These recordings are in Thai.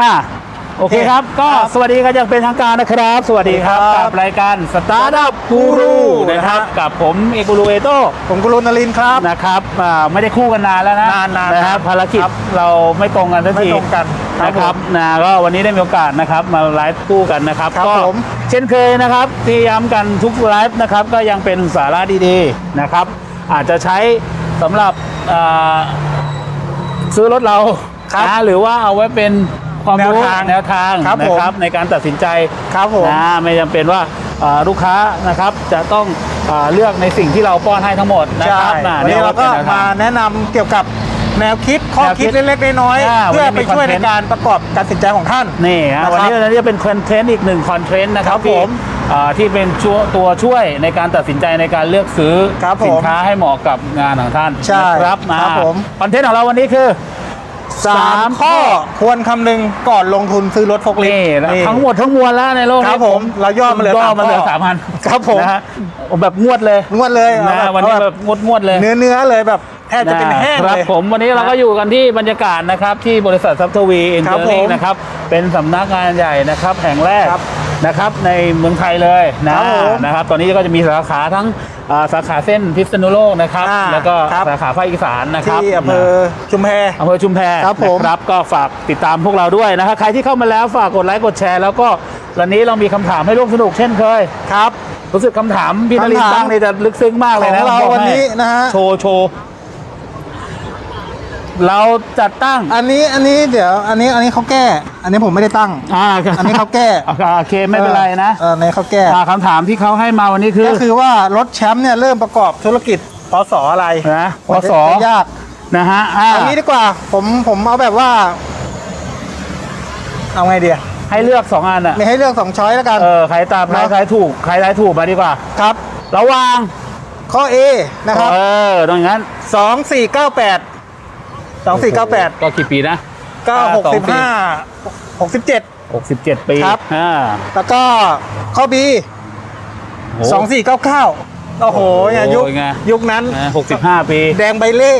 อะโอเคครับ ก็สวัสดีกันอย่างเป็นทางการนะครับ สวัสดีครับสวัสดีครับกับรายการสตาร์ทอัพกูรูนะครับกับผมเอกกูรูเอโต้ผมกุลนลินทร์ครับนะครับอ่าไม่ได้คู่กันนานแล้วนะนานๆนะครับครับภารกิจครับเราไม่ตรงกันสักไม่ทีตรงกันครับนะครับผมนะก็วันนี้ได้มีโอกาสนะครับมาไลฟ์คู่กันนะครับครับก็ผมเช่นเคยนะครับที่ย้ำกันทุกไลฟ์นะครับก็ยังเป็นสาระดีๆนะครับ อาจจะใช้สำหรับอ่าซื้อรถเราครับนะหรือว่าเอาไว้เป็น ความรู้แนวทางแนวทางครับนะผมครับในการตัดสินใจครับผมนะไม่จำเป็นว่าอ่าลูกค้านะครับจะต้องอาเลือกในสิ่งที่เราป้อนให้ทั้งหมดนะใช่ครับะวันนี้ยเราก็ป็นแนวทมางแนะนำเกี่ยวกับแนวคิดข้อแนวคิคิดดเล็กๆน้อยอ่าๆเพื่อวันนี้ไปมีช่วยคอนเทในนต์การประกอบการตัดสินใจของท่านนี่ฮะนะครับวันนี้วันนี้จะเป็นคอนเทนต์อีกหนึ่งคอนเทนต์นะครับครับที่ผมอ่าที่เป็นชัวตัวช่วยในการตัดสินใจในการเลือกซื้อครับผมสินค้าให้เหมาะกับงานของท่านใช่นะครับครับอ่าผมคอนเทนต์ของเราวันนี้คือ สามข้อควรคำนึงก่อนลงทุนซื้อรถฟกลิฟนี่ต์นี่ทั้งหมดทั้งมวลแล้วในโลกครันี้บผมเราย่อมาเหลือย่อสามมาเหลือข้อสามพันครับผมนะฮะแบบงวดเลยนวดเลยเอานะแบบวันนี้เอาแบแบบบงวดงวดๆเลย เนื้อเนื้อๆเลยแบบแทบจะเป็นแห้งคเลรับยผมวันนี้เราก็อยู่กันที่บรรยากาศนะครับที่บริษัทซับทวีเอ็นคเจรัอบริงผมนะครับเป็นสำนักงานใหญ่นะครับแห่งแรกครับ นะครับในเมืองไทยเลยนะครับผมนะครับ ตอนนี้ก็จะมีสาขาทั้งอ่าสาขาเส้นพิษณุโลกนะครับ อ่าแล้วก็ครับ สาขาภาคอีสานนะครับที่อำเภอชุมแพ อำเภอชุมแพครับผม นะครับก็ฝากติดตามพวกเราด้วยนะครับใครที่เข้ามาแล้วฝากกดไลค์กดแชร์แล้วก็วันนี้เรามีคำถามให้ร่วมสนุกเช่นเคย ครับ รู้สึกคำถามพี่นรินทร์คำถามตั้งนี่จะลึกซึ้งมากเลยนะของเราผมบอกวันนี้ให้นะฮะ โชว์โชว์ เราจัดตั้ง อันนี้อันนี้เดี๋ยวอันนี้อันนี้เขาแก้ อันนี้ผมไม่ได้ตั้ง อ่าอันนี้เขาแก้โอเคไม่เป็นไรนะเออในเขาแก้อ่าคำถามที่เขาให้มาวันนี้คือก็คือว่ารถแชมป์เนี่ยเริ่มประกอบธุรกิจพศอะไรนะพศจะยากนะฮะอ่าเอางี้ดีกว่าผมผมเอาแบบว่า เอาไงเดียให้เลือกสองอันอะมีให้เลือกสองช้อยแล้วกันเออใครตามใครเนาะใครถูกใครทายถูกมาดีกว่าครับ ระหว่างข้อ A นะครับเออตรงนั้นสองสี่เก้าแปด สองสี่เก้าแปดก็กี่ปีนะก็หกสิบห้าหกสิบเจ็ด67ปีครับอ่าแล้วก็ข้อ B โสองสี่เก้าเก้า โอ้โหเนี่ยยุคโอ้ยไง ยุคนั้นนะ65ปีแดงใบเล่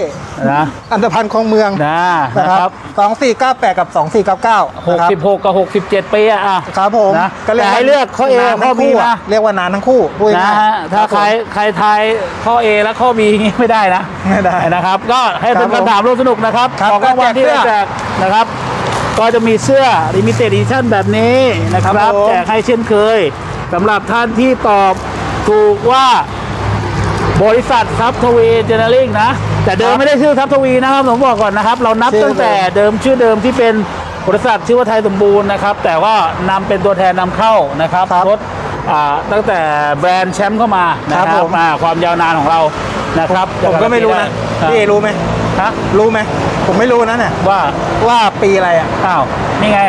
นะอันธพันธ์คลองเมืองนะนะนะคครัรับบสองสี่เก้าแปดกับสองสี่เก้าเก้า66กับ67ปีอะอะ ครับผมนะก็เรียกแต่ว่าให้เลือกข้อ A นานข้อทั้ง B คู่นะอะเรียกว่านานทั้งคู่พูดนะง่ายๆฮะถ้าบใครผมใครทายข้อ A และข้อ B อย่างงี้ไม่ได้นะไม่ได้นะครับ ก็ให้เป็นครับผมคำถามร่วมสนุกนะครับครับของรางวัลที่ก็เราแจกเสื้อแจกนะครับ ก็จะมีเสื้อ limited edition แบบนี้นะคครัรับบผม แจกให้เช่นเคยสำหรับท่านที่ตอบถูกว่า บริษัททัพทวีเจเนอเริงนะ แต่เดิมไม่ได้ชื่อทัพทวีนะครับผมบอกก่อนนะครับ เรานับชื่อ ตั้งแต่เดิมชื่อเดิมที่เป็นบริษัทชื่อว่าไทยสมบูรณ์นะครับ แต่ว่านำเป็นตัวแทนนำเข้านะครับครับรถอ่าตั้งแต่แบรนด์แชมป์เข้ามานะคครัรับบผม อ่าความยาวนานของเรานะครับผมก็ไม่รู้นะครับพี่เอรู้ไหมฮะรู้ไหมผมไม่รู้นะเนี่ยว่าว่าปีอะไรอะอ้าวนี่ไง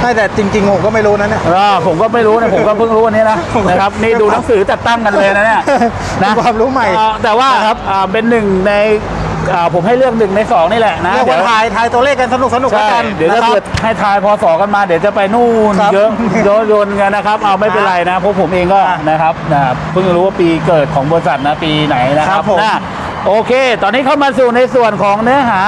ไม่แต่จริงๆผมก็ไม่รู้นะเนี่ย อ่าผมก็ไม่รู้นะผมก็เพิ่งรู้วันนี้นะผมก็นะครับนี่ดูหนังสือจัดตั้งกันเลยนะเนี่ยนะเป็นความรู้ใหม่อ่าแต่ว่านะครับ อ่าเป็นหนึ่งในอ่าผมให้เลือกหนึ่งในสองนี่แหละนะเรียกว่าดี๋วทายทายตัวเลขกันสนุกสนุกๆแล้วใช่กันเดี๋ยวถ้านะครับ เกิดให้ทายพอสอกันมาเดี๋ยวจะไปนู่นครับ เยอะโยนโยนกันนะครับ เอาไม่เป็นไรนะเพราะผมเองก็อะนะครับนะเพิ่งรู้ว่าปีเกิดของบริษัทนะปีไหนนะคครัรับบผมนะโอเค ตอนนี้เข้ามาสู่ในส่วนของเนื้อหา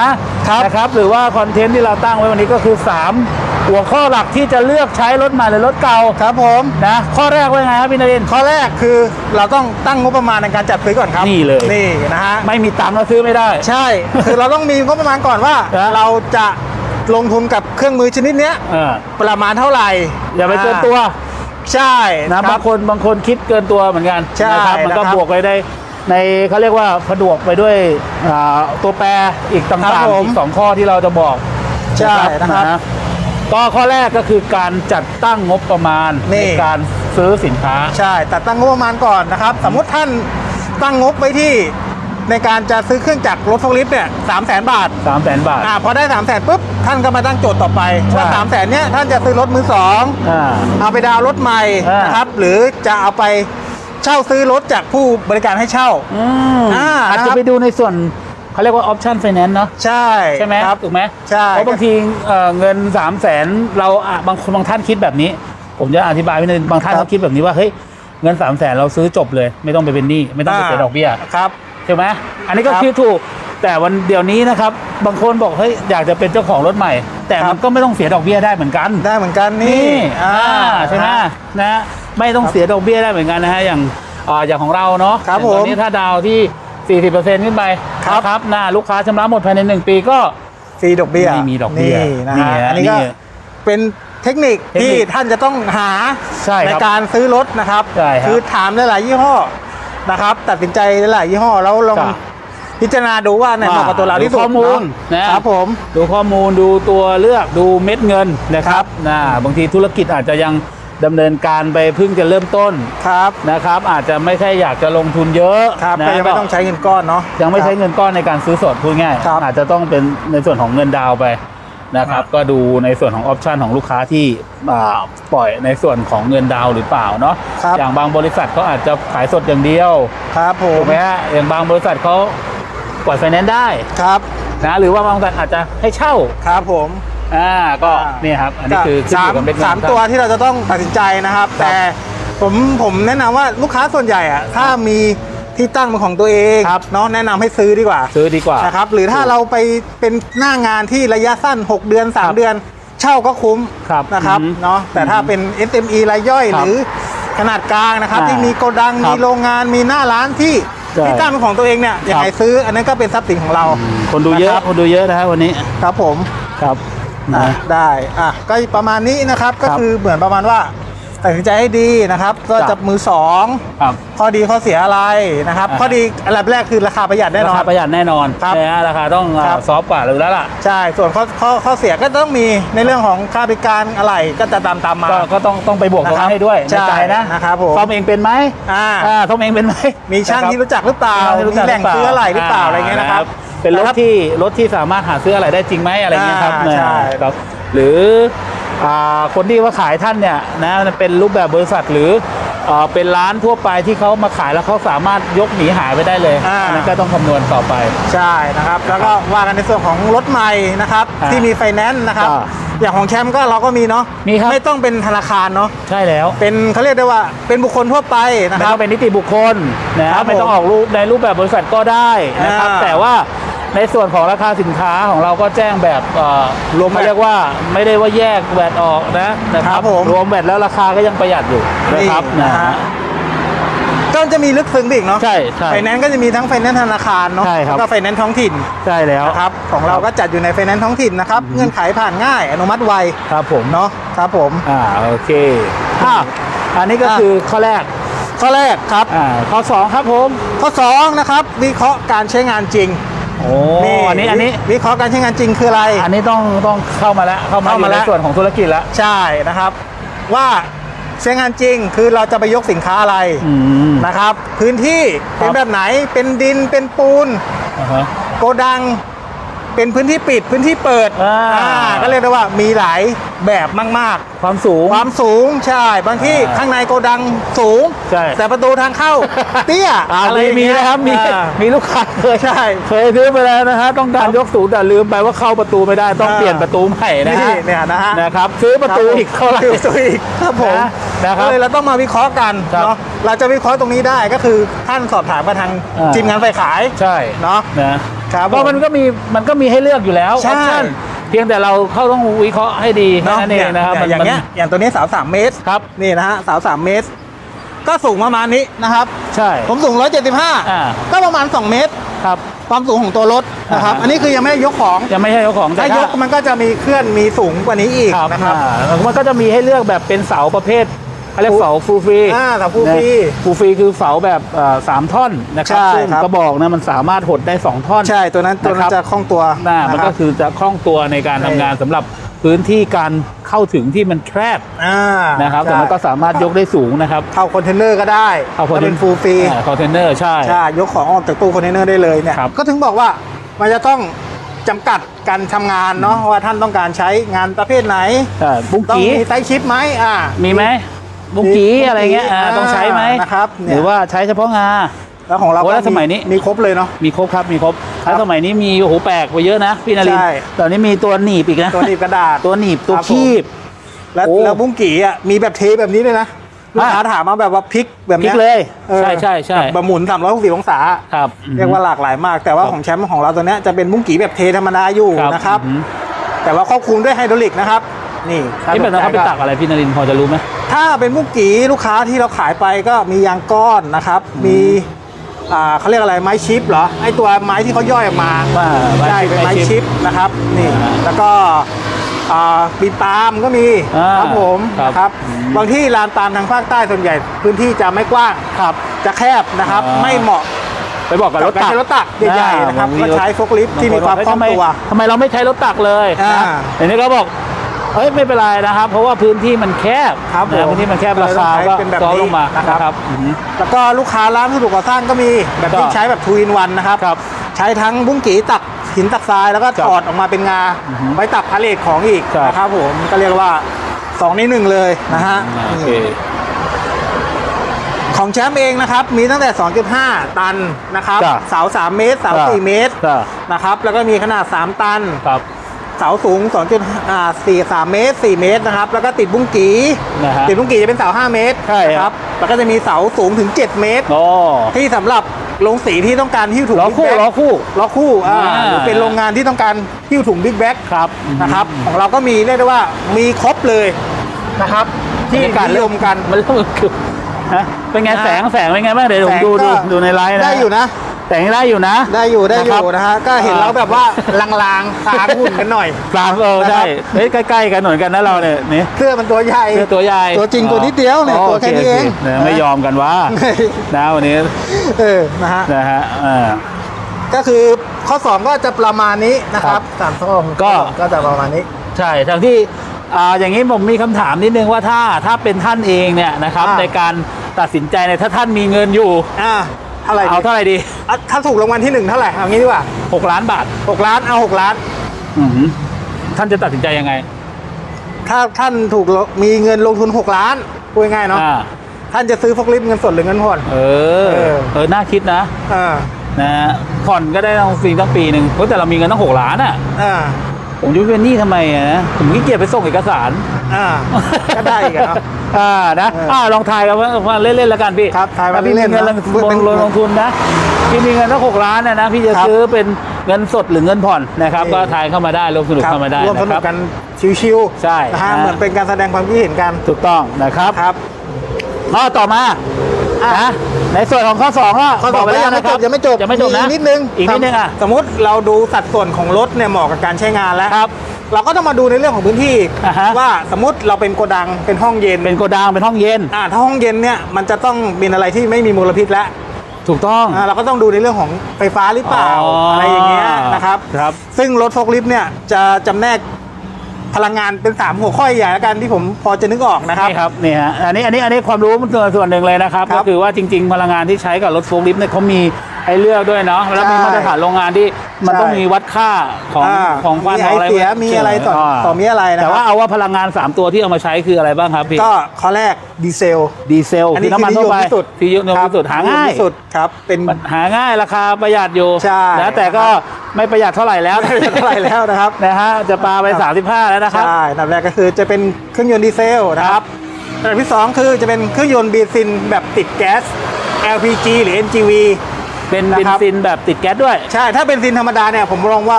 ครับนะครับ หรือว่าคอนเทนต์ที่เราตั้งไว้วันนี้ก็คือ 3 หัวข้อหลักที่จะเลือกใช้รถใหม่หรือรถเก่าครับผมนะข้อแรกว่าไงครับพี่นรินทร์ข้อแรกคือเราต้องตั้งงบประมาณในการจัดซื้อก่อนครับนี่เลย นี่นะฮะไม่มีตังค์ก็ซื้อไม่ได้ ใช่ คือเราต้องมีงบประมาณก่อนว่านะเราจะลงทุนกับเครื่องมือชนิดเนี้ยเออประมาณเท่าไหร่อย่าไปเกินตัวใช่นะบางคนบางคนคิดเกินตัวเหมือนกันใช่นะครับมันก็นะครับบวกไปได้ในเขาเรียกว่าผดวกไปด้วยอ่าตัวแปรอีกครัต่างบผมๆอีกสองข้อที่เราจะบอกใช่นะครับนะ ก็ข้อแรกก็คือการจัดตั้งงบประมาณนี่ในการซื้อสินค้า ใช่แต่ตั้งงบประมาณก่อนนะครับ สมมุติท่านตั้งงบไว้ที่ในการจะซื้อเครื่องจักรรถฟอกลิฟต์เนี่ยสามแสนบาท 3 0 0 0 0 0บาท อ่าพอได้สามแสนปุ๊บ ท่านก็มาตั้งโจทย์ต่อไปใช่ ว่าสามแสนเนี้ยท่านจะซื้อรถมือสองอ่า เอาไปดาวน์รถใหม่อ่าน นะครับ หรือจะเอาไปเช่าซื้อรถจากผู้บริการให้เช่า อืมอ่าอาจนะคจะรับ ไปดูในส่วน เขาเรียกว่าออปชั่นไฟแนนซ์เนาะใช่ใช่ไหมครับถูกไหมใช่เพราะบางทีเอ่อเงิน3 0 0แสนเราอะบางคนบางท่านคิดแบบนี้ ผมจะอธิบายไว้ในบางท่านครับเขาคิดแบบนี้ว่าเฮ้ยเงิน3 0 0แสนเราซื้อจบเลย ไม่ต้องไปเป็นหนี้ไม่ต้องไปเสียดอกเบี้ยครับใช่ไหมอันนี้ก็ครับคิดถูก แต่วันเดี๋ยวนี้นะครับบางคนบอกเฮ้ยอยากจะเป็นเจ้าของรถใหม่ แต่ครัมับนก็ไม่ต้องเสียดอกเบี้ยได้เหมือนกัน ได้เหมือนกันนี่นี่อ่าใช่ไหมนะฮะไม่ต้องเสียดอกเบี้ยได้เหมือนกันนะฮะอย่างอ่าอย่างของเราเนาะครับอย่างตอนนี้ผมถ้าดาวที่ 40%ขึ้นไปครับ นะครับนะลูกค้าชำระหมดภายใน 1 ปีก็ ฟรีดอกเบี้ยไม่มีดอกเบี้ยนี่นะนี่ฮะฮะอันนี้ก็นี่เป็นเทคนิคเทคนิคที่ท่านจะต้องหาใช่ครับการซื้อรถนะครับใช่ครับคือถามหลายๆยี่ห้อนะครับ ตัดสินใจหลายๆยี่ห้อแล้วลองครับพิจารณาดูว่าเนี่ยเหมาะกับตัวเราที่สุดดูข้อมูลเนอะนะครับผม ดูข้อมูลดูตัวเลือกดูเม็ดเงินนะครับนะบางทีธุรกิจอาจจะยัง ดำเนินการไปเพิ่งจะเริ่มต้นครับนะครับ อาจจะไม่ใช่อยากจะลงทุนเยอะครับนะก็ยังไม่ต้องใช้เงินก้อนเนาะยังไม่ใช้ครับเงินก้อนในการซื้อสดพูดง่ายครับอาจจะต้องเป็นในส่วนของเงินดาวน์ไปนะครับครับก็ดูในส่วนของออปชันของลูกค้าที่อ่าปล่อยในส่วนของเงินดาวน์หรือเปล่าเนาะครับอย่างบางบริษัทเขาอาจจะขายสดอย่างเดียวครับผถูมกไหมฮะอย่างบางบริษัทเขาปล่อยไฟแนนซ์ได้ครับนะหรือว่าบางบริษัทอาจจะให้เช่าครับผม อ่าก็อ่าเนี่ยครับ อันนี้คือขึ้นสาอมยู่กับเม็ดเงินสามตัวที่เราจะต้องตัดสินใจนะครับครับแต่ผมผมแนะนำว่าลูกค้าส่วนใหญ่อะถ้ามีที่ตั้งเป็นของตัวเองครับเนาะแนะนำให้ซื้อดีกว่า ซื้อดีกว่านะครับหรือถ้าเราไปเป็นหน้างานที่ระยะสั้น 6 เดือนครับ3เดือน เช่าก็คุ้มครับนะครับอือฮึเนาะแต่ถ้าเป็น SME รายย่อยคหรับรือขนาดกลางนะครับอ่าที่มีโกดังครับมีโรงงานมีหน้าร้านที่ใช่ที่ตั้งเป็นของตัวเองเนี่ยยังไงครับซื้อ อันนั้นก็เป็นทรัพย์สินของเรา คนดูเยอะนะครับคนดูเยอะนะครับวันนี้ครับผมครับ อะนะได้อะก็ประมาณนี้นะครับก็ครับคือเหมือนประมาณว่าตัดสินใจให้ดีนะครับก็ครับจับมือสองครับข้อดีข้อเสียอะไรนะครับอ่าข้อดีอันดับแรกคือราคาประหยัดแน่นอรานคาประหยัดแน่นอนครับนะฮะราคาต้องอ่าครับซอฟต์กว่าหรือแล้วล่ะใช่ส่วนข้อข้อข้อเสียก็ต้องมีในเรื่องของค่าบริการอะไรก็จะตามตามมาก็ก็ต้องต้องไปบวกตรงนั้นให้ด้วยใช่ในใจนะนะครับผมซ่อมเองเป็นไหมอ่าอ่าซ่อมเองเป็นไหมมีช่างที่รู้จักหรือเปล่าช่างที่รู้จักมีแหล่งซื้ออะไรหรือเปล่าอะไรเงี้ยนะครับ เป็นรถนะครับที่รถที่สามารถหาซื้ออะไรได้จริงไหมอะไรเงี้ยครับอ่านะใช่ครับหรืออ่าคนที่ว่าขายท่านเนี่ยนะเป็นรูปแบบบริษัทหรืออ่าเป็นร้านทั่วไปที่เขามาขายแล้วเขาสามารถยกหนีหายไปได้เลยอ่าอันนั้นก็ต้องคำนวณต่อไป ใช่นะครับ แล้วก็ว่ากันในส่วนของรถใหม่นะครับอ่าที่มีไฟแนนซ์นะครับอ่าอย่างของแชมป์ก็เราก็มีเนาะมีครับไม่ต้องเป็นธนาคารเนาะใช่แล้ว เป็นเขาเรียกได้ว่าเป็นบุคคลทั่วไปนะไม่ครัต้บองเป็นนิติบุคคลนะคครัรับบไม่ต้องผมออกรูปในรูปแบบบริษัทก็ได้นะครับอ่าแต่ว่า ในส่วนของราคาสินค้าของเราก็แจ้งแบบเอ่อรวมเขาเรียกว่าไม่ได้ว่าแยกแวดออกนะนะคครัรับบผมรวมแวดแล้วราคาก็ยังประหยัดอยู่นะครับนี่นะนะฮะฮะก็จะมีลึกซึ้งไปอีกเนาะใช่ใช่ไฟแนนซ์ก็จะมีทั้งไฟแนนซ์ธนาคารเนาะใช่ครับแล้วก็ไฟแนนซ์ท้องถิ่นใช่แล้วนะครับของเราก็จัดอยู่ในไฟแนนซ์ท้องถิ่นนะครับเงื่อนไขผ่านง่ายอนุมัติไวครับผมเนาะครับผมอ่าโอเคอะอันนี้ก็อะคือข้อแรกข้อแรกครับอ่าข้อสองครับผม ข้อ 2 นะครับวิเคราะห์การใช้งานจริง โอ้อันนี้อันนี้วิเคราะห์การใช้งานจริงคืออะไร อันนี้ต้องต้องเข้ามาแล้วเข้ามาเข้าอมายู่แล้ในวส่วนของธุรกิจแล้วใช่นะครับ ว่าใช้งานจริงคือเราจะไปยกสินค้าอะไรอืมนะครับ พื้นที่ครับเป็นแบบไหนเป็นดินเป็นปูนอ่าฮะโกดัง เป็นพื้นที่ปิดพื้นที่เปิดอ่า อ่าก็เรียกได้ว่ามีหลายแบบมาก ความสูง ๆ ความสูงใช่บางที่อ่าข้างในโกดังสูง ใช่ แต่ประตูทางเข้า เตี้ยอ่าอะไรมีอย่างมีเงี้ยนะครับมีอ่า มีลูกค้าเคยใช่เคยซื้อไปแล้วนะฮะต้องการครับยกสูงแต่ลืมไปว่าเข้าประตูไม่ได้ต้องอ่า เปลี่ยนประตูใหม่นะฮะนี่เนี่ยนะฮะนะครับซื้อประตูอีกเท่าไหร่ซื้อประตูอีกครับผมนะนะครับก็เลยเราต้องมาวิเคราะห์กันครับเนาะเราจะวิเคราะห์ตรงนี้ได้ก็คือท่านสอบถามกับทางอ่า ทีมงานไฟขายใช่เนาะ นะ ครับผมก็มันก็มีมันก็มีให้เลือกอยู่แล้วใช่ option เพียงแต่เราเข้าต้องวิเคราะห์ให้ดีแค่เนาะนั้นเองนะครับเนี่ยอย่างเงี้ยอย่างตัวนี้เสาสามเมตรครับ นี่นะฮะเสาสามเมตร ก็สูงประมาณนี้นะครับ ใช่ ผมสูง อ่า 175 ก็ประมาณ 2 เมตร ครับ ความสูงของตัวรถนะครับ อ่าฮะ อันนี้คือยังไม่ได้ยกของ ยังไม่ใช่เจ้าของแต่ถ้ายถ้ากมันก็จะมีเคลื่อนมีสูงกว่านี้อีกครับนะครับ อ่ามันก็จะมีให้เลือกแบบเป็นเสาประเภท เขาเรียกเสาฟูลฟรีอ่าเสาฟูลฟรีฟูลฟรีคือเสาแบบเอ่อสามท่อนนะครับใช่ซึ่งครับกระบอกนะมันสามารถหดได้สองท่อน ใช่ตัวนั้นตัวนั้นะครันบจะคล่องตัวน่ามันนะคก็รับคือจะคล่องตัวในการใช่ทำงานสำหรับพื้นที่การเข้าถึงที่มันแคบอ่านะครับใช่แต่มันก็สามารถยกได้สูงนะครับเข้าคอนเทนเนอร์ก็ได้เอาก็เป็นฟูลฟรีคอนเทนเนอร์ใช่ใช่ยกของออกจากตู้คอนเทนเนอร์ได้เลยเนี่ยครับก็ถึงบอกว่ามันจะต้องจำกัดการทำงานเนาะว่าท่านต้องการใช้งานประเภทไหนใช่บุ้งต้องกีมีไซส์ชิปไหมอ่ามีไหม บุ้งกีมีอะไรเงี้ยอ่าอ่าต้องใช้ไหมนะครับเนี่ยหรือว่าใช้เฉพาะงาแล้วของเราโอ้ก็แล้วสมัยนี้มีครบเลยเนาะมีครบครับมีครบครับแล้วสมัยนี้มีโอ้โหแปลกไปเยอะนะพี่นารินทใช่ร์ตอนนี้มีตัวหนีบอีกนะตัวหนีบกระดาษตัวหนีบตัวครับผมคีบแล้วโอ้แล้วบุ้งกี่อะมีแบบเทแบบนี้เลยนะลูกค้าถามมาแบบว่าพลิกแบบพลิเนี้กเลยออใช่ใช่ใช่แบบหมุน360องศาครับเรียกว่าหลากหลายมาก แต่ว่าครับของแชมป์ของเราตัวเนี้ยจะเป็นบุ้งกี่แบบเทธรรมดาอยู่นะครับอืมแต่ว่าควบคุมด้วยไฮดรอลิกนะครับนี่ถ้านี่แบบนั้นเขาไปสใจตักอะไรพี่นรินทร์พอจะรู้ไหม ถ้าเป็นบุ้งกี่ลูกค้าที่เราขายไปก็มียางก้อนนะครับ มีอ่าเขาเรียกอะไรไม้ชิปเหรอไอตัวไม้ที่เขาย่อยออกมาว่าใช่เป็นไม้ชิปนะครับนี่อ่าแล้วก็อ่าปีนปาล์มก็มีอ่าครับผมครับ นะครับอืมบางที่ลานปาล์มทางภาคใต้ส่วนใหญ่ พื้นที่จะไม่กว้างครับ จะแคบนะครับ อ่า ไม่เหมาะไปบอกกับกัรบถการตักใช้รถตักใหญ่ๆนะครับอ่าก็ใช้โฟล์คลิฟต์ที่มีความคล่องทำไตัวทำไมเราไม่ใช้รถตักเลยอ่า นะอันนี้ก็บอก เอ้ยไม่เป็นไรนะครับ เพราะว่าพื้นที่มันแคบครับนะผมพื้นที่มันแคบราคาเลยก็ต้องใช้เป็นแบบซอฟต์นี้ลงมานะครับนะครับอือฮึแล้วก็ลูกค้าร้านวัสดุก่อสร้างก็มีแบบที่ก็ใช้แบบทูอินวันนะครับ ครับใช้ทั้งบุ้งกีตักหินตักทรายแล้วก็ครับถอดออกมาเป็นงาอือฮึไว้ตักพาเลทของอีกครับ นะครับผมก็เรียกว่าสองในหนึ่งเลยนะฮะอ่าโอเคของแชมป์เองนะครับ มีตั้งแต่ 2.5 ตันนะครับ จ้ะเสา 3 เมตร เสา จ้ะ 4 เมตรจ้ะนะครับ แล้วก็มีขนาด 3 ตัน ครับ เสาสูง2.43เมตร 4 เมตรนะครับ แล้วก็ติดบุ้งกีนะฮะติดบุ้งกีจะเป็นเสา 5 เมตรใช่นะครับ แล้วก็จะมีเสาสูงถึง 7 เมตรโอ้ที่สำหรับโรงสีที่ต้องการหิ้วถุงล้อคู่บิ๊กแบ็ล้อคู่ ล้อคู่อ่าอ่า หรือเป็นโรงงานที่ต้องการหิ้วถุงบิ๊กแบ็คครับนะครับ ของเราก็มีเรียกได้ว่ามีครบเลยนะครับ ที่นิยมกัน มันเริ่มคือฮะเป็นไงอ่าแสงแสงเป็นไงบ้างเดี๋ยวผมดูแสดูงก็ดูในไลฟ์นะได้อยู่นะ แสงได้อยู่นะ ได้อยู่ได้อนะครับยู่นะฮะก็เห็นอ่าเราแบบว่าลางๆคางหุ่นกันหน่อยกลางเออนะครับใช่เฮ้ยใกล้ๆกันเหมือนกันนะเราเนี่ยนี่เสื้อมันตัวใหญ่เสื้อตัวใหญ่ตัวจริงตัวนิดเดียวเนี่ยอ๋อตัวแค่นี้เองโคเนี่ยไม่ยอมกันว่านะวันนี้เออนะฮะนะฮะอ่าก็คือข้อ 2 ก็จะประมาณนี้นะครับสามข้อก็ก็จะประมาณนี้ ใช่ทั้งที่อ่าอย่างนี้ผมมีคำถามนิดนึงว่าถ้าถ้าเป็นท่านเองเนี่ยนะครับอ่าในการตัดสินใจเนี่ยถ้าท่านมีเงินอยู่อ่าเท่าไหร่เอาดีเท่าไหร่ดีอะถ้าถูกรางวัลที่หนึ่งเท่าไหร่เอางี้ดีกว่า6ล้านบาทหกล้านเอาหกล้านอือหือท่านจะตัดสินใจยังไงถ้าท่านถูกลมีเงินลงทุน6ล้านพูดง่ายๆเนาะอ่าท่านจะซื้อฟอกลิฟต์เงินสดหรือเงินผ่อน เออ เออ เออ น่าคิดนะอ่านะฮะผ่อนก็ได้ตั้งฟรีตั้งปีหนึ่งเพราะแต่เรามีเงินตั้งหกล้านอะ อ่า ผมจะไปเป็นหนี้ทำไมอะนะผมขี้เกียจไปส่งเอกสาร อ่าก็ได้อีกอะเนาะ อ่านะเอออ่อ่าลองทายกันว่าว่าเล่นๆแล้วกันพี่ครับทายมาถ้พี่เล่นๆมีเงินนะลงเป็นลงลงทุนนะพี่มีเงินตั้งหกล้านนะนะพี่จะครับ ซื้อเป็นเงินสดหรือเงินผ่อนนะครับนี่ก็ทายเข้ามาได้ร่วมสนุกครับเข้ามาได้ร่วมสนะนุคกรับกันชิวๆใช่นะฮะนะ เหมือนเป็นการแสดงความคิดเห็นกันถูกต้องนะครับครับ ข้อต่อมา อะ นะในส่วนของข้อสองก็ข้อต่อไปบกยังแล้วไม่นะคจรับยังไม่จบยังไม่จบนะอีกนิดนึงอีกนิดนึงอะ สมมติเราดูสัดส่วนของรถเนี่ยเหมาะกับการใช้งานแล้วครับเราก็ต้องมาดูในเรื่องของพื้นที่อ่าฮะ ว่าสมมติเราเป็นโกดังเป็นห้องเย็นเป็นโกดังเป็นห้องเย็น อ่าถ้าห้องเย็นเนี่ยมันจะต้องเป็นอะไรที่ไม่มีมลพิษแล้วถูกต้อง อ่าเราก็ต้องดูในเรื่องของไฟฟ้าหรือเปล่าอ๋อออะไรอย่างเงี้ยนะครับ ครับ ซึ่งรถโฟล์คลิฟต์เนี่ยจะจำแนก พลังงานเป็น 3 หัวข้อใหญ่แล้วกันที่ผมพอจะนึกออกนะครับนี่ครับนี่ฮะอันนี้อันนี้อันนี้ความรู้ส่วนส่วนหนึ่งเลยนะครับครัก็บคือว่าจริง ๆ พลังงานที่ใช้กับรถโฟล์คลิฟต์เนี่ยเขามี ให้เลือกด้วยเนาะแล้วมีใช่มาตรฐานโรงงานที่มันใช่ต้องมีวัดค่าของอ่าของควันมีของอะไรไอเสียมีอะไรต่อต่อมีอะไรนะครับแต่ว่าเอาว่าพลังงาน 3 ตัวที่เอามาใช้คืออะไรบ้างครับพี่ก็ข้อแรกดีเซลดีเซลอันคืนี้อน้ำมันคือนิทั่ยวมไปที่สุดที่นิยมที่สุดหาง่ายที่สุดครับเป็นหาง่ายราคาประหยัดอยู่ใช่นะแต่ก็ไม่ประหยัดเท่าไหร่แล้วไม่เท่าไหร่แล้วนะครับนะฮะจะปาไป 35 แล้วนะครับใช่อันดับแรกก็คือจะเป็นเครื่องยนต์ดีเซลนะครับอันดับที่สองคือจะเป็นเครื่องยนต์เบนซินแบบติดแก๊ส LPG หรือ NGV เป็นนะเบนครับซินแบบติดแก๊สด้วย ใช่ ถ้าเป็นซินธรรมดาเนี่ยผมมองว่า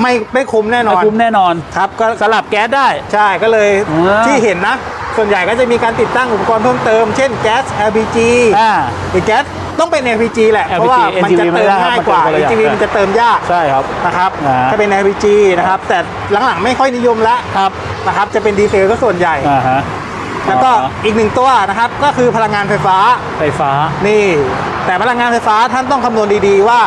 ไม่ไม่คุ้มแน่นไม่อนคุ้มแน่นอนครับก็สลับแก๊สได้ ใช่ก็เลยอ่าที่เห็นนะ ส่วนใหญ่ก็จะมีการติดตั้งอุปกรณ์เพิ่มเติม เช่นแก๊ส LPG อ่าหรือแก๊สต้องเป็น LPG แหละ LPG เพราะว่ามันจะ NGV เติมง่ายกว่ามันจะคนละอย่าง NGV มันจะเติมยาก ใช่ครับ นะครับอ่าถ้าเป็น LPG นะครับ แต่หลังๆไม่ค่อยนิยมละครับนะครับ จะเป็นดีเซลก็ส่วนใหญ่อ่าฮะแล้วก็อ๋ออีกหนึ่งตัวนะครับ ก็คือพลังงานไฟฟ้า ไฟฟ้า นี่ แต่พลังงานไฟฟ้าท่านต้องคำนวณดีๆว่า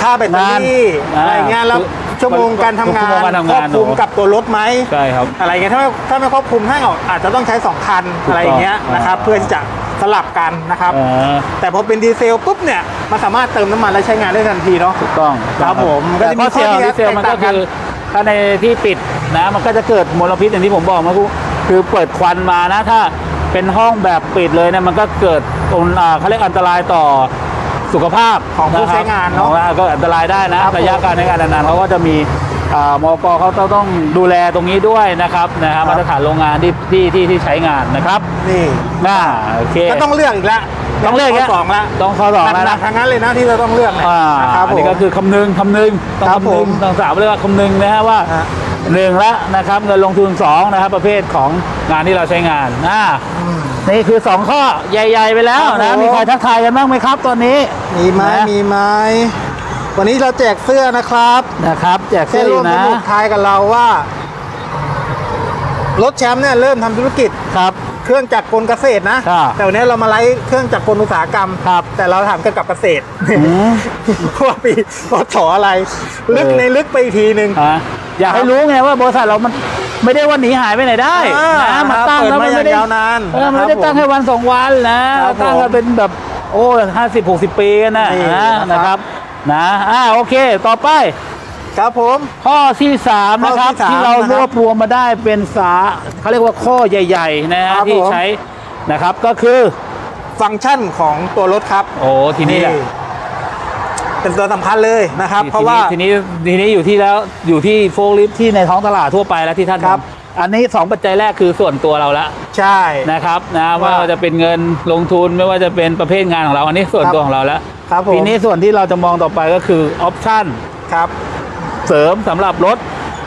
ค่าแบตเตอรี่งานอะไรเงี้ยแล้วคือชั่วโมงการทำงาชั่วโมนงการทำครงาอนบคลุมเนอะกับตัวรถไหมใช่ครับ อะไรเงี้ยถ้าไม่ถ้าไม่ครอบคลุมท่านอาจจะต้องใช้2คันถูกต้องอะไรอย่างเงี้ยนะครับ อ่า เพื่อที่จะสลับกันนะครับเออแต่พอเป็นดีเซลปุ๊บเนี่ยมันสามารถเติมน้ำมันและใช้งานได้ทันทีเนาะ ถูกต้องครับผมแต่ก็ข้อจะมีเสียของข้อดีดีเซลมันก็แตกต่างกัคืนอถ้าในที่ปิดนะมันก็จะเกิดมลพิษอย่างที่ผมบอกเมื่อกี้คือเปิดควันมานะถ้า เป็นห้องแบบปิดเลยเนี่ยมันก็เกิดองอ่าเขาเรียกอันตรายต่อสุขภาพของผู้ะครับใช้งานเนอะของก็อันตรายได้นะครับระยะการใช้งานนานๆเขาก็จะมีอ่ามกเขาต้องต้องดูแลตรงนี้ด้วยนะครับนะครับครับมาตรฐานโรงงานที่ที่ที่ที่ใช้งานนะครับนี่น่าโอเคก็ต้องเลือกอีกแล้ว ต้องเลือกอีกแล้วข้สองละต้องข้อสองแล้วหนันะกๆทั้งนั้นเลยนะที่เราต้องเลือกเนี่ยอ่านะครับอันผม นี้ก็คือคำนึงคำนึงต้องครับคำนึผงมต้องสามเรียกว่าคำนึงนะฮะว่าฮะ หนึ่งละนะครับเงินลงทุนสองนะครับประเภทของงานที่เราใช้งานอ่าอืมนี่คือสองข้อใหญ่ ๆ ไปแล้วครับนะผมมีใครทักทายกันบ้างไหมครับตอนนี้มีไหมนะมีไหมวันนี้เราแจกเสื้อนะครับนะครับแจกแค่เสื้ออร่วยู่มสนะนุกทายกับเราว่า รถแชมป์เนี่ยเริ่มทำธุรกิจครับ เครื่องจักรกลเกษตรนะ ครับแต่วันนี้เรามาไลฟ์เครื่องจักรกลอุตสาหกรรม ครับ แต่เราถามเกี่ยวกับเกษตรอืมว่าปีพศอะไร ลึกเออ ในลึกไปอีกทีหนึ่ง อะอยากให้รู้ไงว่าบริษัทเรามันไม่ได้วันหนีหายไปไหนได้อ่านะมันตั้งเปิดแล้วมามันไม่ได้อย่างยาวนานเออมันไม่ได้ครับตั้งแค่วันสองวันนะครับตั้งผมกันเป็นแบบโอ้ห้าสิบหกสิบปีกันนะนี่นะนะนะคครัรับบนะอ่าโอเค ต่อไป ครับผม ข้อที่สามนะครับข้อที่สามที่เรานะครับรวบรวมมาได้เป็นสาเขาเรียกว่าข้อใหญ่ ๆ นะฮะครับที่ผม ใช้นะครับก็คือฟังก์ชันของตัวรถครับโอ้ทีนี้แหละเป็นตัวสำคัญเลยนะครับ เพราะว่า ทีนี้ทีนี้อยู่ที่แล้วอยู่ที่โฟล์ลิฟที่ในท้องตลาดทั่วไปแล้วที่ท่านครับ ทำอันนี้สองปัจจัยแรกคือส่วนตัวเราละใช่ นะครับนะว่า ว่าจะเป็นเงินลงทุนไม่ว่าจะเป็นประเภทงานของเรา อันนี้ส่วนครับ ตัวของเราแล้วครับผมทีนี้ส่วนที่เราจะมองต่อไปก็คือออปชั่น ครับ เสริมสำหรับรถ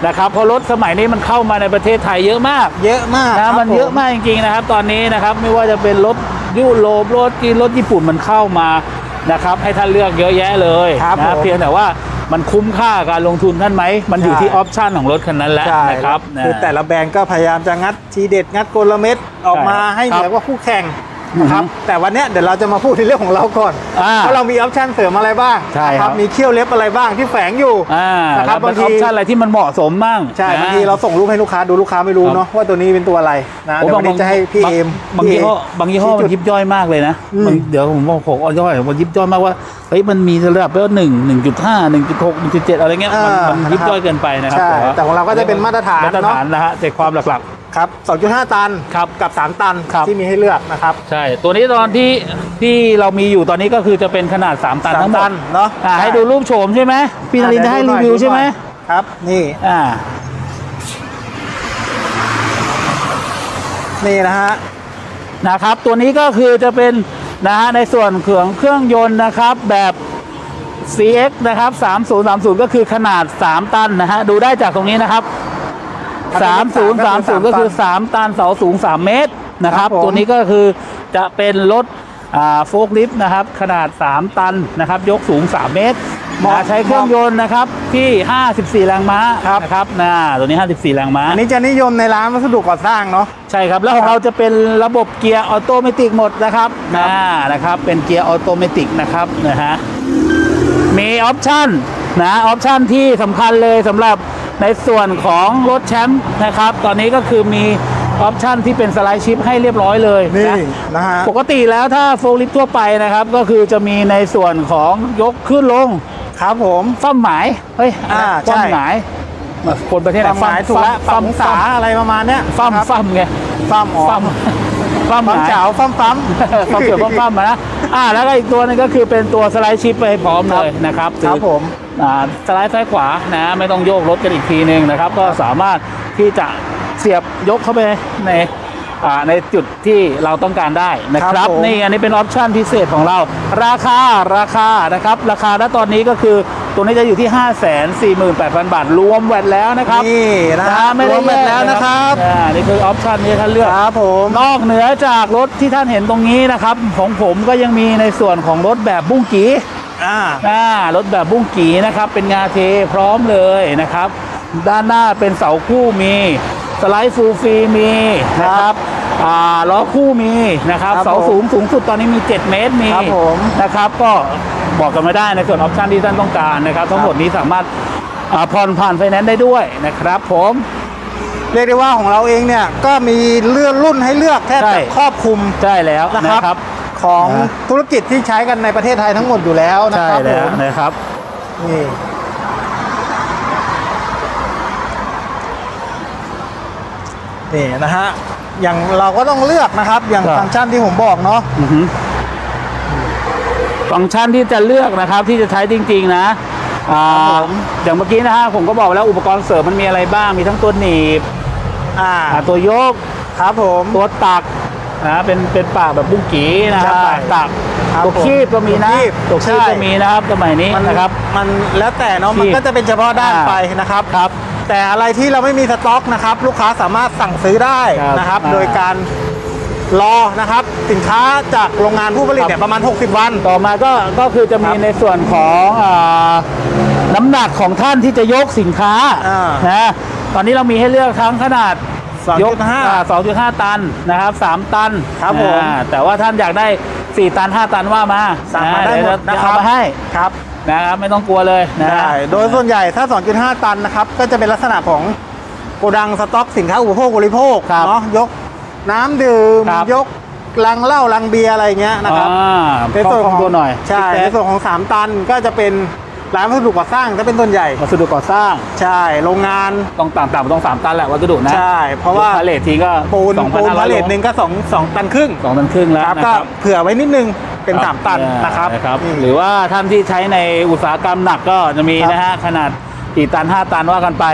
นะครับเพราะรถสมัยนี้มันเข้ามาในประเทศไทยเยอะมากเยอะมากนะครับมันเยอะผมมากจริงๆนะครับ ตอนนี้นะครับไม่ว่าจะเป็นรถยุโรปรถจีนรถญี่ปุ่นมันเข้ามานะครับให้ท่านเลือกเยอะแยะเลยครับนะผมเพียงแต่ว่ามันคุ้มค่าการลงทุนท่านไหม มันอยู่ใช่ ที่ออปชันของรถคันนั้นแหละใช่นะครับคือแต่ละแบรนด์ก็พยายามจะงัดทีเด็ดงัดกลเม็ดออกมาใช่ให้เหนือกว่าคู่แข่ง นะครับอือฮึแต่วันเนี้ยเดี๋ยวเราจะมาพูดในเรื่องของเราก่อนอ่าว่าเรามีออปชั่นเสริมอะไรบ้างใช่นะครับมีเขี้ยวเล็บอะไรบ้างที่แฝงอยู่อ่านะครับแล้วเป็นบางทีออปชันอะไรที่มันเหมาะสมบ้างใช่นะบางทีเราส่งรูปให้ลูกค้าดูลูกค้าไม่รู้ครับเนาะว่าตัวนี้เป็นตัวอะไรนะโอ้เดี๋ยววันนี้จะให้พี่บางเอมบางพี่ยี่เอห้อบางยี่ห้อชี้มันจุดยิบย่อยมากเลยนะอืมบางเดี๋ยวผมบอกผมเอาย่อยมันยิบย่อยมากว่าเฮ้ยมันมีระดับเปหนึ่งหนึ่งจุดห้าหนึ่งจุดหกหนึ่งจุดเจ็ดอะไรเงี้ยมันอ่ามันยิบย่อยเกินไปนะครับใช่แต่ของเราก็จะเป็นมาตรฐานมาตรฐานนะฮะแต่ความหลัก ครับ 2.5 ตันครับกับ 3 ตันครับ ที่มีให้เลือกนะครับๆใช่ ตัวนี้ตอนที่ที่เรามีอยู่ตอนนี้ก็คือจะเป็นขนาด 3 ตันสามทั้งหมตัดนเนาะอ่าช่ให้ดูรูปโฉมใช่ไหมพี่นารินทร์จะให้รีวิวใช่ไหมครับ นี่ อ่า นี่นะฮะ นะครับตัวนี้ก็คือจะเป็นนะฮะในส่วนเครื่องเครื่องยนต์นะครับแบบ CX นะครับ3030 ก็คือขนาด 3 ตันนะฮะดูได้จากตรงนี้นะครับ 3030 ก็คือ 3 ตันเสาสูง 3 เมตรนะครับ ครับผม ตัวนี้ก็คือจะเป็นรถอ่าโฟกลิฟต์นะครับ ขนาด 3 ตันนะครับ ยกสูง 3 เมตรนะใช้เครื่องยนต์นะครับ ที่ 54 แรงม้านะครับนะตัวนี้ 54 แรงม้า อันนี้จะนิยมในร้านวัสดุก่อสร้างเนาะ ใช่ครับ แล้วของเราจะเป็นระบบเกียร์ออโตเมติกหมดนะครับครับนะนะครับ เป็นเกียร์ออโตเมติกนะครับนะฮะมีออปชั่นนะออปชั่นที่สำคัญเลยสำหรับ ในส่วนของรถแชมป์นะครับ ตอนนี้ก็คือมีออปชั่นที่เป็นสไลด์ชิปให้เรียบร้อยเลยนี่นะนะฮะปกติแล้วถ้าโฟลิฟทั่วไปนะครับ ก็คือจะมีในส่วนของยกขึ้นลงครับผมฟ้าหมายเฮ้ยอ่าฟ้าใช่หมายคนประเทศไหนความหมายถูกแล้วปรับองศาอะไรประมาณเนี้ยฟ้าครับฟ้าไงฟั่มอ๋อฟ้าฟ้าหฟั่มมายเฉาฟั่มฟั่มความเสือความฟ้ามานะอ่าแล้วก็อีกตัวหนึงก็คือเป็นตัวสไลด์ชิปไปให้พร้อมเลยนะครับครับผมอ่า สไลด์ซ้ายขวานะไม่ต้องโยกรถกันอีกทีหนึ่งนะครับ ก็สามารถที่จะเสียบยกเข้าไปในอ่าในจุดที่เราต้องการได้นะคครัรับบผมนี่อันนี้เป็นออปชั่นพิเศษของเรา ราคาราคานะครับ ราคาณตอนนี้ก็คือตัวนี้จะอยู่ที่ 5 4 8 0 0 0 บาท รวมแวดแล้วนะครับนี่นะฮะไม่รได้วมกันยกแล้วนะครับอ่านี่คือออปชั่นที่ท่านเลือกครับผมนอกเหนือจากรถที่ท่านเห็นตรงนี้นะครับ ของผมก็ยังมีในส่วนของรถแบบบุ้งกี อ่าอ่ารถแบบบุ้งกีนะครับ เป็นงาเทพร้อมเลยนะครับ ด้านหน้าเป็นเสาคู่มีสไลด์ฟูลฟรีมีนะครับอ่าล้อคู่มีนะครับครับเสาสูงสูงสุดตอนนี้มี 7 เมตรมีครับผมนะครับ ก็บอกกันไม่ได้ในส่วนออปชันที่ท่านต้องการนะครับ ทั้งหมดนี้สามารถอ่าผ่อนผ่านไฟแนนซ์ได้ด้วยนะครับ ผม เรียกได้ว่าของเราเองเนี่ยก็มีเลื่อนรุ่นให้เลือกแทบใช่ จะครอบคลุม ใช่แล้วนะนะครับครับ ของนะ ธุรกิจที่ใช้กันในประเทศไทยทั้งหมดอยู่แล้วนะใช่ครับผแล้วมนะครับ นี่ นี่นะฮะ อย่างเราก็ต้องเลือกนะครับ อย่างครับ ฟังก์ชันที่ผมบอกเนาะ อือฮึฟังก์ชันที่จะเลือกนะครับที่จะใช้จริง ๆ นะอ่าครับผม อย่างเมื่อกี้นะฮะผมก็บอกแล้วอุปกรณ์เสริมมันมีอะไรบ้างมีทั้งตัวหนีบอ่า อ่าตัวยกครับผม ตัวตัก นะเป็นเป็นปากแบบบุ้งกีนะครับใช่ปากตักครับตัวผมคีบก็มีนะตัวคีบตัวคีบใช่ก็มีนะครับสมัยนี้มันนะครับ มันแล้วแต่เนาะที่มันก็จะเป็นเฉพาะด้านอ่า ไปนะครับ ครับ แต่อะไรที่เราไม่มีสต็อกนะครับ ลูกค้าสามารถสั่งซื้อได้ครับนะครับ อ่า โดยการรอนะครับสินค้าจากโรงงานผู้ผลิตเนี่ยประมาณ 60 วัน ต่อมาก็ก็คือจะมีครับในส่วนของอาน้ำหนักของท่านที่จะยกสินค้าอ่านะตอนนี้เรามีให้เลือกทั้งขนาด2.5 ยกอ่า2.5ตันนะครับ3ตันครับผมอ่าแต่ว่าท่านอยากได้4ตัน5ตันว่ามาสั่งมาได้หมดเยวนะจะครับเอามาให้ครับนะครับไม่ต้องกลัวเลยนะได้โดยส่วนใหญ่ถ้า 2.5 ตันนะครับก็จะเป็นลักษณะของโกดังสต็อกสินค้าอุปโภคบริโภคครับเนาะยกน้ำดื่มครับยกลังเหล้าลังเบียร์อะไรอย่างเงี้ยนะครับอ่าในส่วนของตัวหน่อยใช่พี่ในแต๊กส่วนของ 3 ตันก็จะเป็น ร้านวัสดุก่อสร้างจะเป็นต้นใหญ่วัสดุก่อสร้าง ใช่โรงงานต้องต่ำๆต้อง3ตันแหละวัสดุนะใช่ เพราะว่าพาเลททีก็ปูน2,500ปูนพาเลทหนึ่งก็สองสองตันครึ่งสองตันครึ่งแล้วครับนะก็ครับเผื่อไว้นิดนึงเป็นครับ3ตันนะครับนะครับนี่หรือว่าท่านที่ใช้ในอุตสาหกรรมหนักก็จะมีครับนะฮะขนาดกี่ตัน5ตันว่ากันไป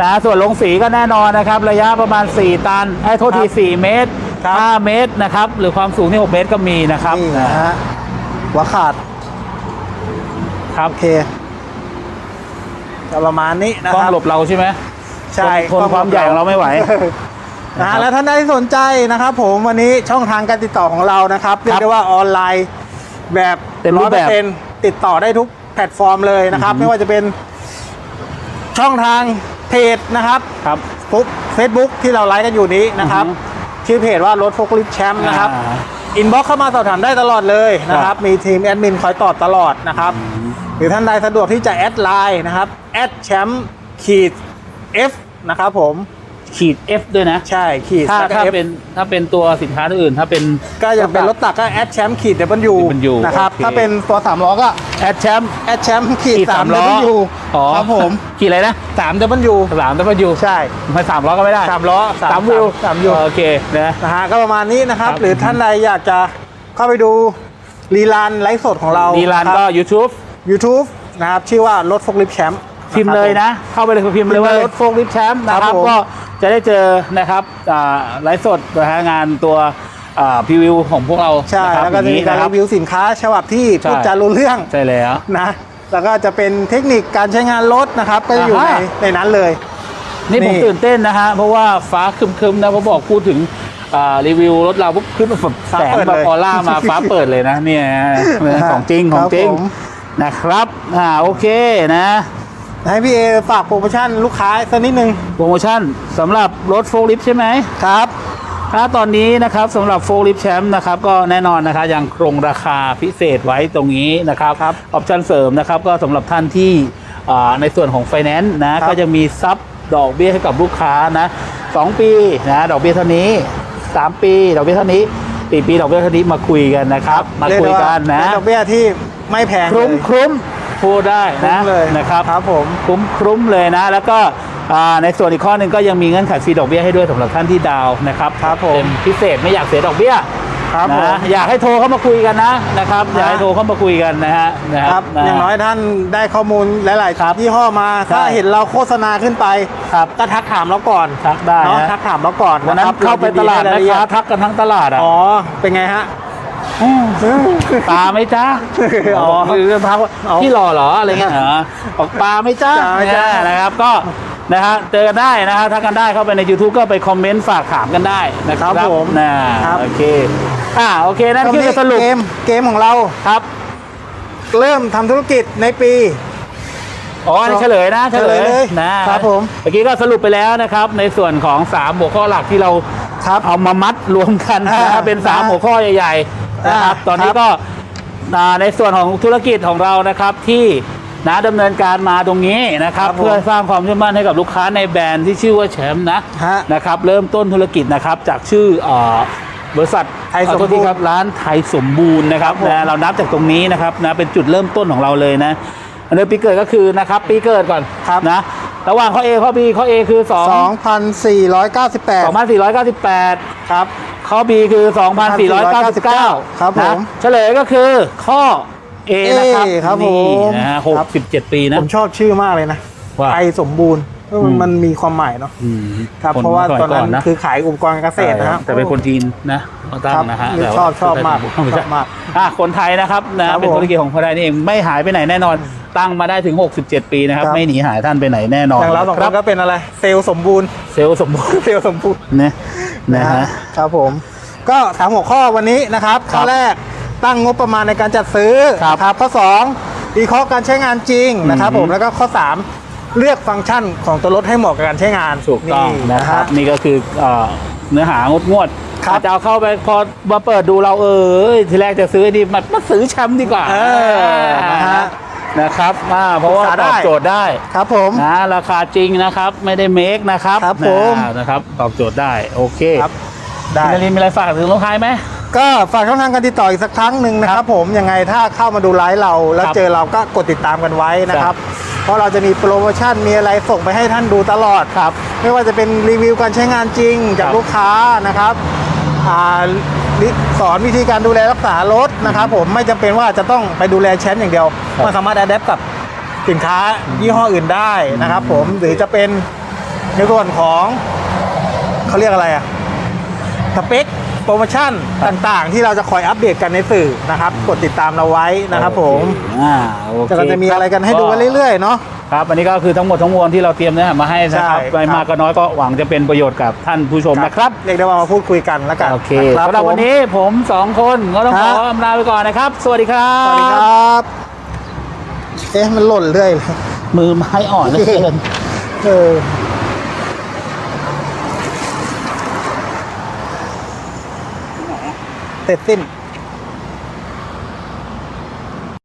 นะฮะส่วนลงสีก็แน่นอนนะครับ ระยะประมาณ 4 ตันไอ้โทษที 4 เมตรครับ5เมตรนะครับ หรือความสูงที่ 6 เมตรก็มีนะครับนี่นะฮะหัวขาด ครับ โอเคก็ประมาณนี้นะกล้คองรับ หลบเราใช่ไหมใช่ทนความใหญ่ของเราไม่ไหว นะฮะแล้วท่านใดที่สนใจนะครับผมวันนี้ช่องทางการติดต่อของเรานะครับเรียกได้ว่าออนไลน์แบบเต็มรูปแบบ100%ติดต่อได้ทุกแพลตฟอร์มเลยนะครับ ไม่ว่าจะเป็นช่องทางเพจนะครับครับ ปุ๊บเฟซบุ๊กที่เราไลฟ์กันอยู่นี้นะครับ อือฮึ ชื่อเพจว่ารถโฟกลิฟแชมป์นะครับ อ่า อินบ็อกเข้ามาสอบถามได้ตลอดเลยนะครับ มีทีมแอดมินคอยตอบตลอดนะครับ หรือท่านใดสะดวกที่จะแอดไลน์นะครับแอดแชมป์ขีด F นะครับผม ขีด F ด้วยนะ ใช่ขีดถ้าแล้วก็ ถ้า F เป็นถ้าเป็นตัวสินค้าตัวอื่น ถ้าเป็น ก็อย่างเป็นรถตักก็แอดแชมป์ขีดเดบันยู W นะครับโอเค ถ้าเป็นตัวสามล้อก็แอดแชมป์แอดแชมป์ขีดขีดสาสามมเดล้อบันยูอ๋อครับผมขีดอะไรนะสามเดบันยูสามตัวยูใช่ไม่สามล้อก็ไม่ได้สามล้อสามวิวสามวิวโอเคนะ นะฮะก็ประมาณนี้นะครับ ครับ หรือท่านใดอยากจะเข้าไปดูรีลานไลฟ์สดของเราดีลานก็ YouTube ยูทูบนะครับชื่อว่ารถฟกลิฟแชมป์ พิมพ์เลยนะ เข้าไปเลยพิมพ์เลยว่าพิมพ์เลยรถโฟล์คลิฟแชมป์นะคครัรับบผมก็จะได้เจอนะครับอ่าไลฟ์สดนะฮะงานตัวพรีวิวของพวกเราใช่นะครับแล้วก็จะมีการอย่งนี้นะครีวิวสินค้าฉบับที่ใช่พูดจารู้เรื่องใช่แล้วนะแล้วก็จะเป็นเทคนิคการใช้งานรถนะครับ ก็จะอยู่ในอ่าฮะในนั้นเลย นี่ผมนี่ตื่นเต้นนะฮะ เพราะว่าฟ้าครึมๆนะพอบอกพูดถึงอ่ารีวิวรถเราปุ๊บขึ้นแบบฟ้าแสงเปิดแบบเลยออร่ามาฟ้าเปิดเลยนะเนี่ยของจริงของจริงครับผมนะครับอ่าโอเคนะ ให้พี่เอฝากโปรโมชั่นลูกค้าสักนิดนึงโปรโมชั่นสำหรับรถโฟล์ลิฟใช่ไหมครับถ้าตอนนี้นะครับสำหรับโฟลิฟแชมป์นะครับก็แน่นอนนะครับยังคงราคาพิเศษไว้ตรงนี้นะครับครับออปชั่นเสริมนะครับก็สำหรับท่านที่อ่าในส่วนของไฟแนนซ์นะครับก็จะมีซับดอกเบี้ยให้กับลูกค้านะสองปีนะดอกเบี้ยเท่านี้สามปีดอกเบี้ยเท่านี้สี่ปีดอกเบี้ยเท่านี้มาคุยกันนะครับ มาคุยกันนะเรียได้ว่าเป็นดอกเบี้ยที่ไม่แพงคลุ้มเลยคลุ้ม พูดได้คุ้นะมเลยนะครับครับผมคุ้มคลุ้มเลยนะ แล้วก็อ่าในส่วนอีกข้อหนึ่งก็ยังมีเงื่อนไขฟรีดอกเบี้ยให้ด้วยสำหรับท่านที่ดาวน์นะครับครับผมเป็นพิเศษไม่อยากเสียดอกเบี้ยครับผมนะอยากให้โทรเข้ามาคุยกันนะนะครับอยากให้โทรเข้ามาคุยกันนะฮะนะครับนะอย่างน้อยท่านได้ข้อมูลหลายครับๆยี่ห้อมาถ้าใช่เห็นเราโฆษณาขึ้นไปครับก็ทักถามเราก่อนทักได้เนาะฮะทักถามเราก่อนวันนั้ะนครับเข้าไปตลาดเรนะยิคให้รับทักกันทั้งตลาดอะอ๋อเป็นไงฮะ ปลาไหมจ๊ะอ๋อคือทักว่าอ๋อพี่หล่อเหรออะไรเงี้ยเหรอบอกปลาไหมจ๊ะปลาไหมจ๊ะเนี่ยนะครับก็นะฮะเจอกันได้นะฮะทักกันได้เข้าไปใน YouTube ก็ไปคอมเมนต์ฝากถามกันได้นะครับครับผมนะครับโอเคอ่าโอเคนั่นคือสรุปเกมเกมของเราครับ เริ่มทำธุรกิจในปีอ๋ออันนี้เฉลยนะเฉลยเฉลยเลยนะครับผมเมื่อกี้ก็สรุปไปแล้วนะครับ ในส่วนของ3หัวข้อหลักที่เราครับเอามามัดรวมกันอ่านะครับเป็น3หัวข้อใหญ่ๆ นะครับอ่าตอนนี้ครับก็อ่าในส่วนของธุรกิจของเรานะครับที่นะดำเนินการมาตรงนี้นะครับ ครับผมเพื่อสร้างความเชื่อมั่นให้กับลูกค้าในแบรนด์ที่ชื่อว่าแชมป์นะฮะนะครับ เริ่มต้นธุรกิจนะครับจากชื่อเอ่อบริษัทไทยสมบูรณ์ขอโทษทีครับร้านไทยสมบูรณ์นะครับครับผม นะเรานับจากตรงนี้นะครับนะเป็นจุดเริ่มต้นของเราเลยนะอันนี้ปีเกิดก็คือนะครับปีเกิดก่อนครับนะระหว่างข้อ A ข้อ B ข้อ A คือ2 2,498 2498 ครับ ข้อ B คือ 2499 ครับผมนะเฉลยก็คือข้อ A นะครับ A ครับผมนี่นะฮะหกครับสิบเจ็ดปีนะ ผมชอบชื่อมากเลยนะว่าไทยสมบูรณ์เพราะมันอืมมันมีความหมายเนาะอืมครับคเพราะว่าสมัยตอนนั้นก่ะคือขายอุปกรณ์การเกษตรนะฮะ แต่เป็นคนจีนนะเขาตั้งนะฮะครับแต่ว่าชอบชอบมากไม่ใช่ชอบมากอะคนไทยนะครับนะครับเป็นผมธุรกิจของคนไทยนี่เองไม่หายไปไหนแน่นอน ตั้งมาได้ถึง 67 ปีนะครับ ครับ ไม่หนีหายท่านไปไหนแน่นอนอย่างเราสองคครับนก็เป็นอะไร เซลล์สมบูรณ์ เซลล์สมบูรณ์เซลล์สมบูรณ์ นะ นะฮะครับผมก็ถามหัวข้อวันนี้นะครับครับข้อแรกตั้งงบประมาณในการจัดซื้อครับนะครับข้อ2วิเคราะห์การใช้งานจริงนะครับอืมผมแล้วก็ข้อ 3 เลือกฟังก์ชันของตัวรถให้เหมาะกับการใช้งานถูกต้องนี่นะนะคครัรับบนี่ก็คือเอ่อเนื้อหางดงวดครับอาจจะเอาเข้าไปพอมาเปิดดูเราเออทีแรกจะซื้อดีมันมาซื้อแชมป์ดีกว่าเออนะฮะ นะครับอ่าเพราะว่าศึกษาตได้อบโจทย์ได้ครับผม นะราคาจริงนะครับไม่ได้เมคนะครับครับผม นะนะครับตอบโจทย์ได้โอเคครับได้คุณนรินทร์มีอะไรฝากถึงลูกค้าไหม ก็ฝากช่องทางการติดต่ออีกสักครั้งหนึ่งนะคครัรับบผมยังไงถ้าเข้ามาดูไลฟ์เรา แล้วครับเจอเราก็กดติดตามกันไว้นะครับ เพราะเราจะมีโปรโมชั่นมีอะไรส่งไปให้ท่านดูตลอดครับ ไม่ว่าจะเป็นรีวิวการใช้งานจริงจากครับลูกค้านะครับอ่าลิ สอนวิธีการดูแลรักษารถนะครับผมไม่จำเป็นว่าจะต้องไปดูแลแชมป์อย่างเดียวครับมันสามารถอัดแอปกับสินค้ายี่ห้ออื่นได้นะครับผมหรือจะเป็นในส่วนของเขาเรียกอะไรอะสเปค โปรโมชั่นต่างๆ ที่เราจะคอยอัปเดตกันในสื่อนะครับ กดติดตามเราไว้นะครับผมอ่าโอเคจะก็จะมีอะไรกันให้ดูกันเรื่อยๆเนาะครับอันนี้ก็คือทั้งหมดทั้งมวลที่เราเตรียมเนื้อหามาให้นะครับใช่ไม่มากก็น้อยก็หวังจะเป็นประโยชน์กับท่านผู้ชมนะครับเรียกได้ว่ามาพูดคุยกันแล้วกันโอเคนะสำหรับผมวันนี้ผมสองคนก็ต้องขอฮะอำลาไปก่อนนะครับ สวัสดีครับสวัสดีครับเอ๊ะมันหล่นเรื่อยเลยมือไม้อ่อนเหลือเกินเออ เสร็จสิ้น